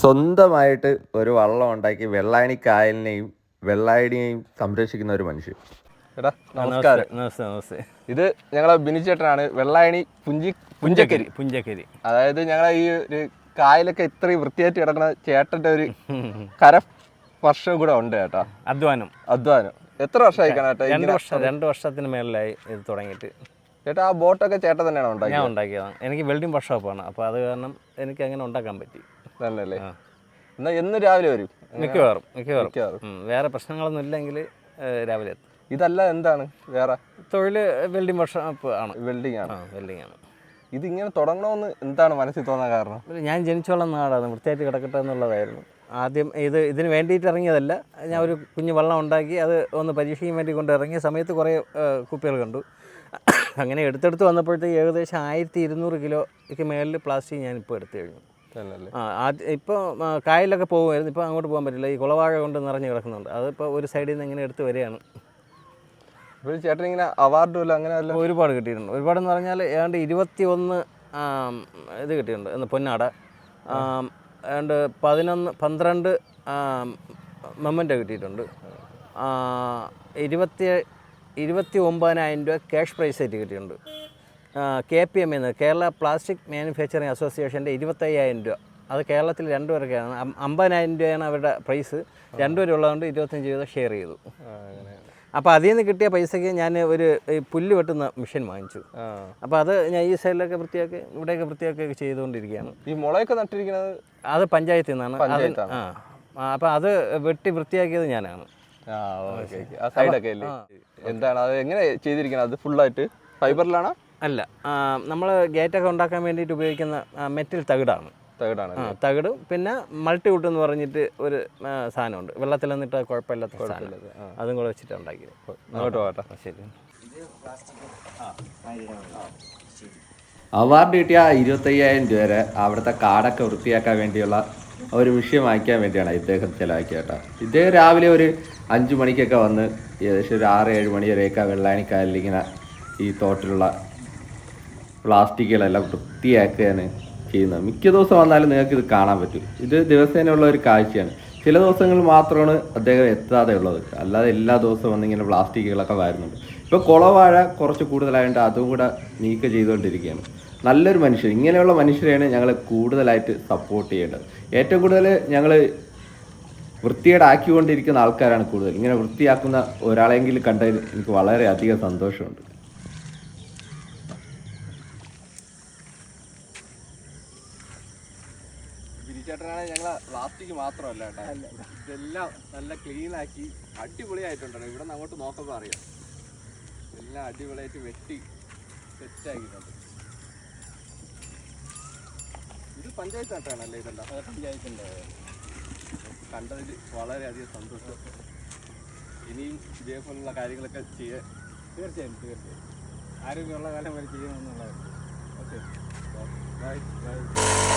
സ്വന്തമായിട്ട് ഒരു വള്ളം ഉണ്ടാക്കി വെള്ളായണി കായലിനെയും വെള്ളായണിയെയും സംരക്ഷിക്കുന്ന ഒരു മനുഷ്യൻ. ചേട്ടാ നമസ്കാരം. നമസ്തേ നമസ്തേ ഇത് ഞങ്ങളെ ബിനിച്ചേട്ടനാണ്. വെള്ളായണി പുഞ്ചി പുഞ്ചക്കരി. പുഞ്ചക്കരി. അതായത് ഞങ്ങളെ ഈ ഒരു കായലൊക്കെ ഇത്രയും വൃത്തിയായിട്ട് കിടക്കുന്ന ചേട്ടന്റെ ഒരു കര വർഷം കൂടെ ഉണ്ട് ചേട്ടാ അധ്വാനം. അധ്വാനം. എത്ര വർഷമായി ചേട്ടാ രണ്ട് വർഷം രണ്ട് വർഷത്തിന് മേളിലായി ഇത് തുടങ്ങിയിട്ട്. ചേട്ടാ ആ ബോട്ടൊക്കെ ചേട്ടൻ തന്നെയാണ് ഉണ്ടാക്കിയത്? ഞാൻ ഉണ്ടാക്കിയതാണ്. എനിക്ക് വെൽഡിംഗ് വർക്ക്ഷോപ്പാണ്. അപ്പോൾ അത് കാരണം എനിക്ക് അങ്ങനെ ഉണ്ടാക്കാൻ പറ്റി. തന്നെയല്ലേ ആ. എന്നാ രാവിലെ വരും? മിക്കവാറും മിക്കവാറും. വേറെ പ്രശ്നങ്ങളൊന്നും ഇല്ലെങ്കിൽ രാവിലെ എത്തും. ഇതല്ല എന്താണ്? വേറെ? തൊഴിൽ വെൽഡിംഗ് വർഷം ആണ്. വെൽഡിംഗ് ആണ്. വെൽഡിംഗ് ആണ്. ഇതിങ്ങനെ തുടങ്ങണമെന്ന് എന്താണ് മനസ്സിൽ തോന്നാൻ കാരണം? ഞാൻ ജനിച്ചോളം നാടാണ്. വൃത്തിയായിട്ട് കിടക്കട്ടെ എന്നുള്ളതായിരുന്നു. ആദ്യം ഇത് ഇതിന് വേണ്ടിയിട്ട് ഇറങ്ങിയതല്ല. ഞാൻ ഒരു കുഞ്ഞു വെള്ളം ഉണ്ടാക്കി അത് ഒന്ന് പരീക്ഷിക്കാൻ വേണ്ടി കൊണ്ട് ഇറങ്ങിയ സമയത്ത് കുറേ കുപ്പികൾ കണ്ടു. അങ്ങനെ എടുത്തെടുത്ത് വന്നപ്പോഴത്തേക്ക് ഏകദേശം ആയിരത്തി ഇരുന്നൂറ് കിലോയ്ക്ക് മേളിൽ പ്ലാസ്റ്റിക് ഞാനിപ്പോൾ എടുത്തു കഴിഞ്ഞു. ഇപ്പോൾ കായലിലൊക്കെ പോകുമായിരുന്നു. ഇപ്പോൾ അങ്ങോട്ട് പോകാൻ പറ്റില്ല. ഈ കുളവാഴ കൊണ്ട് നിറഞ്ഞു കിടക്കുന്നുണ്ട്. അതിപ്പോൾ ഒരു സൈഡിൽ നിന്ന് ഇങ്ങനെ എടുത്ത് വരികയാണ്. ചേട്ടനിങ്ങനെ ചേട്ടൻ ഇങ്ങനെ അവാർഡും അങ്ങനെ ഒരുപാട് കിട്ടിയിട്ടുണ്ട്. ഒരുപാടെന്ന് പറഞ്ഞാൽ ഏതാണ്ട് ഇരുപത്തി ഒന്ന് ഇത് കിട്ടിയിട്ടുണ്ട്. എന്ന് പൊന്നാട. ഏതാണ്ട് പതിനൊന്ന് പന്ത്രണ്ട് മെമ്മന്റ് കിട്ടിയിട്ടുണ്ട്. ഇരുപത്തി ഇരുപത്തി ഒമ്പതിനായിരം രൂപ ക്യാഷ് പ്രൈസ് ആയിട്ട് കിട്ടിയിട്ടുണ്ട്. കെ പി എം എന്ന് കേരള പ്ലാസ്റ്റിക് മാനുഫാക്ചറിങ് അസോസിയേഷന്റെ ഇരുപത്തയ്യായിരം രൂപ. അത് കേരളത്തിൽ രണ്ടു പേർക്കാണ്. അമ്പതിനായിരം രൂപയാണ് അവരുടെ പ്രൈസ് രണ്ടു രണ്ടുപേരുള്ളതുകൊണ്ട് ഇരുപത്തഞ്ച് രൂപ ഷെയർ ചെയ്തു. അപ്പോൾ അതിൽ നിന്ന് കിട്ടിയ പൈസയ്ക്ക് ഞാൻ ഒരു പുല്ല് വെട്ടുന്ന മെഷീൻ വാങ്ങിച്ചു. അപ്പോൾ അത് ഞാൻ ഈ സൈഡിലൊക്കെ വൃത്തിയാക്കി ഇവിടെയൊക്കെ വൃത്തിയാക്കി ചെയ്തുകൊണ്ടിരിക്കുകയാണ്. ഈ മുളയൊക്കെ നട്ടിരിക്കുന്നത്? അത് പഞ്ചായത്തിൽ നിന്നാണ്. അപ്പോൾ അത് വെട്ടി വൃത്തിയാക്കിയത് ഞാനാണ്. ആ ഓക്കെ ഓക്കെ. ആ സൈഡൊക്കെ അല്ലേ? എന്താണ് അത് എങ്ങനെ ചെയ്തിരിക്കുന്നത്? അത് ഫുള്ളായിട്ട് ഫൈബറിലാണോ അല്ല നമ്മൾ ഗേറ്റൊക്കെ ഉണ്ടാക്കാൻ വേണ്ടിയിട്ട് ഉപയോഗിക്കുന്ന മെറ്റൽ തകിടാണ്. തകിടാണ് തകിടും. പിന്നെ മൾട്ടിവുഡ് എന്ന് പറഞ്ഞിട്ട് ഒരു സാധനമുണ്ട്. വെള്ളത്തിൽ നിന്നിട്ട് കുഴപ്പമില്ലാത്ത സാധനം. അതും കൂടെ വെച്ചിട്ട് ഉണ്ടാക്കിയത്. അങ്ങോട്ട് പോകട്ടെ. ആ, ശരി. അവാർഡ് കിട്ടിയ ഇരുപത്തയ്യായിരം രൂപ വരെ അവിടുത്തെ കാടൊക്കെ വൃത്തിയാക്കാൻ വേണ്ടിയുള്ള ഒരു വിഷയം വാങ്ങിക്കാൻ വേണ്ടിയാണ് ഇദ്ദേഹം ചിലവാക്കിയത് കേട്ടോ ഇദ്ദേഹം രാവിലെ ഒരു അഞ്ച് മണിക്കൊക്കെ വന്ന് ഏകദേശം ഒരു ആറ് ഏഴ് മണി വരെയൊക്കെ വെള്ളാണിക്കായലിൽ ഇങ്ങനെ ഈ തോട്ടിലുള്ള പ്ലാസ്റ്റിക്കുകളെല്ലാം വൃത്തിയാക്കുകയാണ് ചെയ്യുന്നത്. മിക്ക ദിവസം വന്നാലും നിങ്ങൾക്ക് ഇത് കാണാൻ പറ്റും. ഇത് ദിവസേനയുള്ള ഒരു കാഴ്ചയാണ്. ചില ദിവസങ്ങളിൽ മാത്രമാണ് അദ്ദേഹം എത്താതെ ഉള്ളത്. അല്ലാതെ എല്ലാ ദിവസവും വന്ന് ഇങ്ങനെ പ്ലാസ്റ്റിക്കുകളൊക്കെ വരുന്നുണ്ട്. ഇപ്പോൾ കുളവാഴ കുറച്ച് കൂടുതലായതുകൊണ്ട് അതും കൂടെ നീക്കം ചെയ്തുകൊണ്ടിരിക്കുകയാണ്. നല്ലൊരു മനുഷ്യൻ. ഇങ്ങനെയുള്ള മനുഷ്യരെയാണ് ഞങ്ങൾ കൂടുതലായിട്ട് സപ്പോർട്ട് ചെയ്യേണ്ടത്. ഏറ്റവും കൂടുതൽ ഞങ്ങൾ വൃത്തികേടാക്കിക്കൊണ്ടിരിക്കുന്ന ആൾക്കാരാണ് കൂടുതൽ. ഇങ്ങനെ വൃത്തിയാക്കുന്ന ഒരാളെങ്കിലും കണ്ടതിൽ എനിക്ക് വളരെയധികം സന്തോഷമുണ്ട്. ബിരിച്ചേട്ടനാണ് ഞങ്ങളെ പ്ലാസ്റ്റിക് മാത്രമല്ല കേട്ടോ. ഇതെല്ലാം നല്ല ക്ലീൻ ആക്കി അടിപൊളിയായിട്ടുണ്ട്. ഇവിടെ നിന്ന് അങ്ങോട്ട് നോക്കുമ്പോൾ അറിയാം. എല്ലാം അടിപൊളിയായിട്ട് വെട്ടി സെറ്റാക്കിയിട്ടുണ്ട് ഇത് പഞ്ചായത്ത് ആട്ടാണല്ലേ ഇതെല്ലാം പഞ്ചായത്തിന്റെ. കണ്ടതിൽ വളരെയധികം സന്തോഷം. ഇനിയും ഇതേപോലുള്ള കാര്യങ്ങളൊക്കെ ചെയ്യാൻ തീർച്ചയായും തീർച്ചയായും. ആരോഗ്യമുള്ള കാലം വരെ ചെയ്യണമെന്നുള്ളത് ഓക്കെ. Bye bye